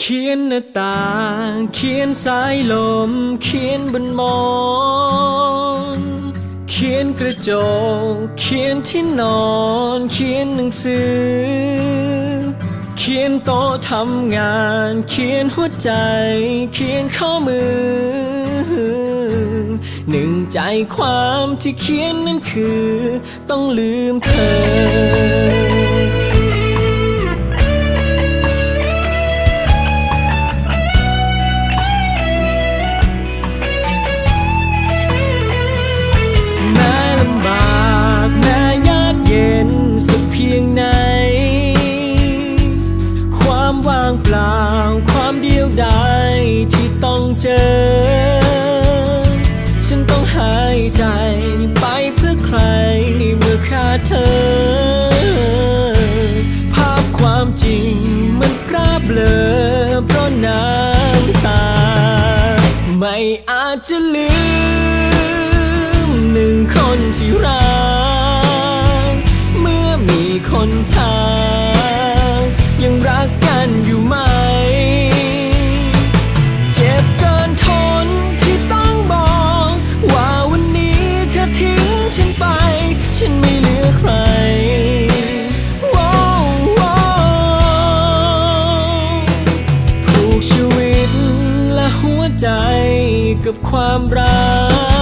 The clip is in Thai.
เขียนหน้าต่างเขียนสายลม เขียนบนหมอนเขียนกระจกเขียนที่นอน เขียนหนังสือ เขียนโต๊ะทำงาน เขียนหัวใจ เขียนข้อมือ หนึ่งใจความที่เขียนนั้นคือ ต้องลืมเธอ เจอ ฉันต้องหายใจไปเพื่อใครเมื่อขาดเธอ ภาพความจริงมันพร่าเบลอเพราะน้ำตา ไม่อาจจะลืมหนึ่งคนที่รัก เมื่อมีคนทา ใจกับความรัก